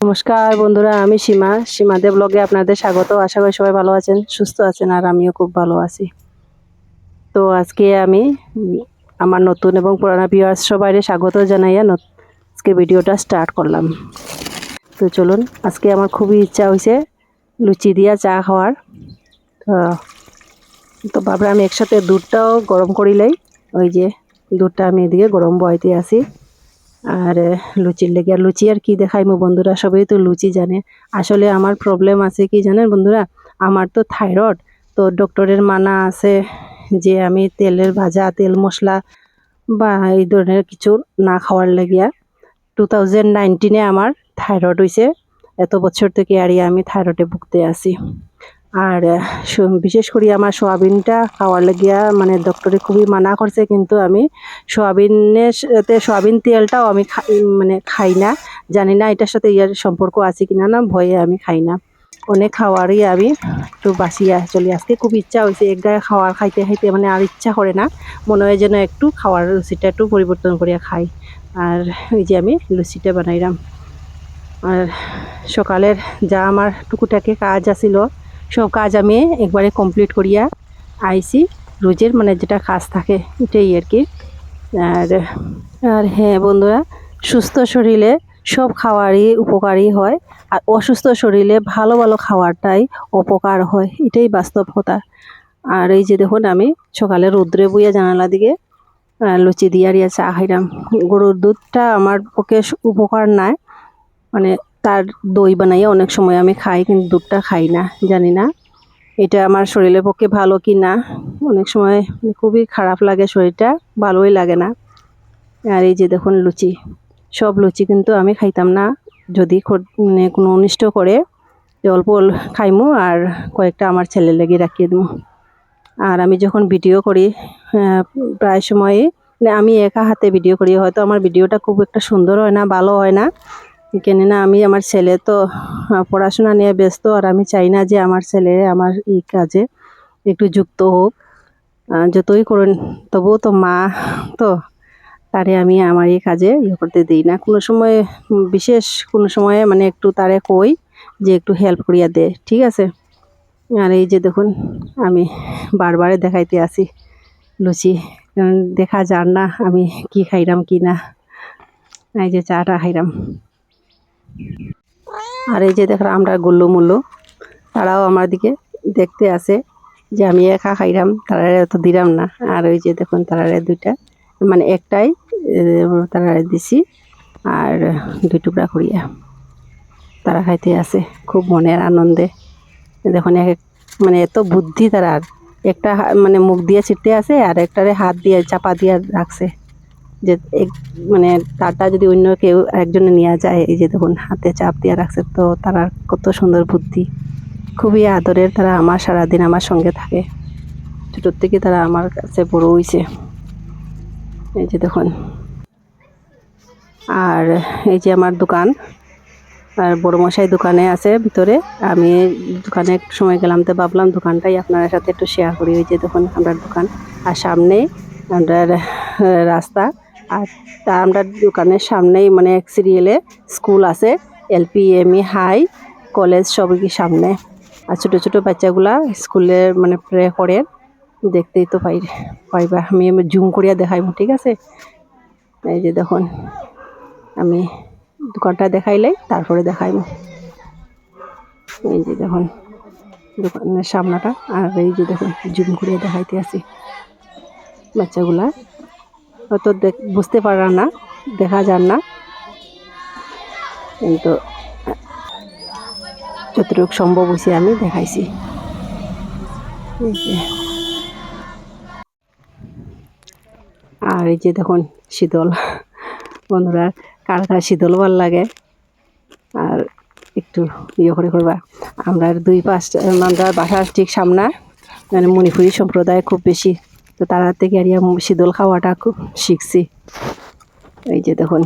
নমস্কার বন্ধুরা, আমি সীমা। সীমাদেব ব্লগে আপনাদের স্বাগত। আশা করি সবাই ভালো আছেন, সুস্থ আছেন, আর আমিও খুব ভালো আছি। তো আজকে আমি, আমার নতুন এবং পুরানা ভিউয়ার্স সবাই স্বাগত জানাইয়া আজকে ভিডিওটা স্টার্ট করলাম। তো চলুন, আজকে আমার খুবই ইচ্ছা হয়েছে লুচি দিয়া চা খাওয়ার। তো ভাবলাম আমি একসাথে দুধটাও গরম করিলাই ওই যে দুধটা আমি এদিকে গরম বয়তে আছি আর লুচির লেগে। আর লুচি আর কি দেখাইমো বন্ধুরা? সবাই তো লুচি জানে। আসলে আমার প্রবলেম আছে কি জানেন বন্ধুরা? আমার তো থাইরয়েড তো ডক্টরের মানা আছে যে আমি তেলের ভাজা, তেল মশলা বা এই ধরনের কিছু না খাওয়ার লাগিয়া টু থাউজেন্ড নাইনটিনে আমার থাইরয়েড হয়েছে এত বছর থেকে আর আমি থাইরয়েডে ভুগতে আছি। আর বিশেষ করে আমার সোয়াবিনটা খাওয়ার লাগিয়া মানে ডক্টরে খুবই মানা করছে, কিন্তু আমি সোয়াবিনের সাথে সোয়াবিন তেলটাও আমি খা- মানে খাই না। জানি না এটার সাথে ইয়ার সম্পর্ক আছে কিনা না, ভয়ে আমি খাই না। অনেক খাওয়ারই আমি একটু বাঁচিয়ে চলি। আজকে খুব ইচ্ছা হয়েছে এক গায়ে খাওয়ার খাইতে খাইতে মানে আর ইচ্ছা করে না। মনে হয় যেন একটু খাওয়ার রুচিটা একটু পরিবর্তন করিয়া খাই। আর ওই যে আমি লুচিটা বানাইলাম। আর সকালের যা আমার টুকুটাকে কাজ আছিল সব কাজ আমি একবারে কমপ্লিট করিয়া আইসি রোজের মানে যেটা কাজ থাকে, এটাই আর কি। আর আর হ্যাঁ বন্ধুরা, সুস্থ শরীরে সব খাওয়ারই উপকারী হয়। আর অসুস্থ শরীরে ভালো ভালো খাওয়ারটাই অপকার হয়, এটাই বাস্তব কথা আর এই যে দেখুন, আমি সকালে রৌদ্রে বইয়া জানালা দিকে লুচি দিয়ে ইয়া চা খাইলাম। গরুর দুধটা আমার পক্ষে উপকার নাই। মানে তার দই বানাইয়া অনেক সময় আমি খাই, কিন্তু দুধটা খাই না, জানি না। এটা আমার শরীরের পক্ষে ভালো কি না? অনেক সময় খুবই খারাপ লাগে শরীরটা, ভালোই লাগে না। আর এই যে দেখুন লুচি, সব লুচি কিন্তু আমি খাইতাম না। যদি মানে কোনো অনিষ্ট করে অল্প অল- খাইমু আর কয়েকটা আমার ছেলে লেগে রাখিয়ে দেবো আর আমি যখন ভিডিও করি প্রায় সময়ই মানে আমি একা হাতে ভিডিও করি, হয়তো আমার ভিডিওটা খুব একটা সুন্দর হয় না, ভালো হয় না। কেননা আমি আমার ছেলে তো পড়াশোনা নিয়ে ব্যস্ত আর আমি চাই না যে আমার ছেলে আমার এই কাজে একটু যুক্ত হোক। যতই করুন, তবুও তো মা তো তারে আমি আমার এই কাজে ইয়ে করতে দিই না। কোনো সময়, বিশেষ কোনো সময়ে মানে একটু তারে কই যে একটু হেল্প করিয়া দে, ঠিক আছে? আর এই যে দেখুন, আমি বারবারে দেখাইতে আসি লুচি, দেখা যার না আমি কি খাইলাম কি না। এই যে চাটা খাইলাম আর এই যে দেখলাম আমরা গুল্লু মুল্লু। তারাও আমার দিকে দেখতে আসে যে আমি একা খাইলাম তারারে তো দিলাম না। আর ওই যে দেখুন তারারে দুইটা মানে একটাই তারারে দিছি, আর দুই টুকরা করিয়া তারা খাইতে আসে খুব মনের আনন্দে। দেখুন এক মানে এত বুদ্ধি তারার। একটা মানে মুখ দিয়ে ছিটতে আছে আর একটারে হাত দিয়ে চাপা দিয়ে রাখছে। যে এক মানে তারটা যদি অন্য কেউ একজনে নিয়ে যায়, এই যে দেখুন, হাতে চাপ দিয়ে রাখছে, তো তারা কত সুন্দর বুদ্ধি। খুবই আদরের তারা আমার সারাদিন আমার সঙ্গে থাকে। ছোটোর থেকে তারা আমার কাছে বড় হয়েছে এই যে দেখুন। আর এই যে আমার দোকান, আর বড় মশাই দোকানে আছে ভিতরে। আমি দোকানে একটু সময় গেলাম তো ভাবলাম দোকানটাই আপনার সাথে একটু শেয়ার করি। ওই যে দেখুন আমরা দোকান। আর সামনেই আমরা রাস্তা। আর তা আমরা দোকানের সামনেই মানে এক সিরিয়ালে স্কুল আছে এলপি এমই হাই কলেজ সবই সামনে। আর ছোটো ছোটো বাচ্চাগুলা স্কুলের মানে প্রে করে দেখতেই তো পাই পাইবা আমি জুম করিয়া দেখাইব, ঠিক আছে? এই যে দেখুন, আমি দোকানটা দেখাইলাই তারপরে দেখাইব। এই যে দেখুন, দোকানের সামনাটা। আর এই যে দেখুন জুম করিয়া দেখাইতে আছি বাচ্চাগুলা। হয়তো দেখ- বুঝতে পারা না, দেখা যান না। কিন্তু, যতটুকু সম্ভব হয়েছে আমি দেখাইছি। আর এই যে দেখুন, শীতল। বন্ধুরা, কার কার শীতল ভালো লাগে? আর একটু ইয়ে করে করবা। আমরা দুই পাঁচটা আমরা বাসার ঠিক সামনা মানে মণিপুরি সম্প্রদায় খুব বেশি তো তারা থেকে আর শীতল খাওয়াটা খুব শিখছি। এই যে দেখুন,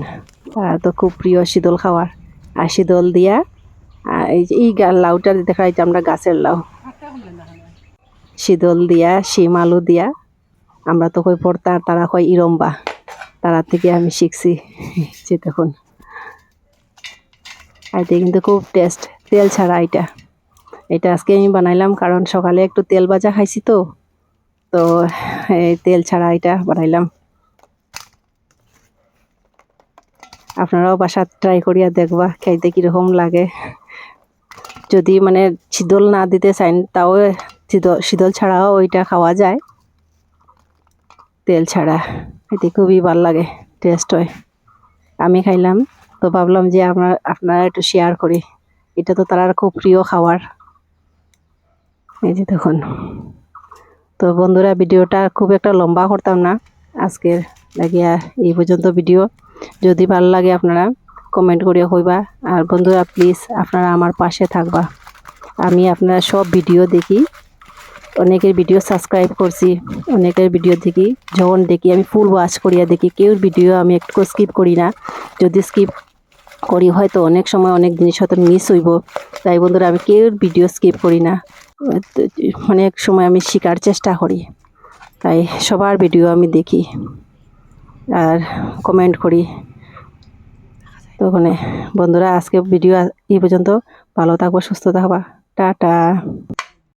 তারা তো খুব প্রিয় শীতল খাওয়ার। আর শীতল দিয়া, আর এই যে, এই লাউটা দেখা যাচ্ছে আমরা গাছের লাউ। শীতল দিয়া, শিম আলু দিয়া, আমরা তো কই পড়তা তারা কয় ইরম্বা। তারা থেকে আমি শিখছি, যে দেখুন। আর এতে কিন্তু খুব টেস্ট তেল ছাড়া এটা। এটা আজকে আমি বানাইলাম কারণ সকালে একটু তেল ভাজা খাইছি তো। তো এই তেল ছাড়া এটা বানাইলাম। আপনারাও বাসা ট্রাই করিয়া দেখবা, খাইতে কীরকম লাগে। যদি মানে শীতল না দিতে চান, তাও শীতল ছাড়াও ওইটা খাওয়া যায়। তেল ছাড়া, এতে খুবই ভালো লাগে টেস্ট হয়। আমি খাইলাম, তো ভাবলাম যে আপনার, আপনারা একটু শেয়ার করি। এটা তো তার খুব প্রিয় খাবার। এই যে দেখুন। তো বন্ধুরা, ভিডিওটা খুব একটা লম্বা করতাম না। আজকের লাগিয়া এই পর্যন্ত ভিডিও। যদি ভালো লাগে আপনারা কমেন্ট করিয়া হইবা আর বন্ধুরা প্লিজ আপনারা আমার পাশে থাকবা। আমি আপনারা সব ভিডিও দেখি। অনেকের ভিডিও সাবস্ক্রাইব করছি, অনেকের ভিডিও দেখি। যখন দেখি, আমি ফুল ওয়াচ করিয়া দেখি। কেউর ভিডিও আমি একটু স্কিপ করি না। যদি স্কিপ করি, হয়তো অনেক সময় অনেক জিনিস হয়তো মিস হইব। তাই বন্ধুরা, আমি কেউ ভিডিও স্কিপ করি না। অনেক সময় আমি শেখার চেষ্টা করি। তাই সবার ভিডিও আমি দেখি আর কমেন্ট করি। তো ওখানে বন্ধুরা, আজকে ভিডিও এই পর্যন্ত। ভালো থাকব, সুস্থ থাকবা। টাটা।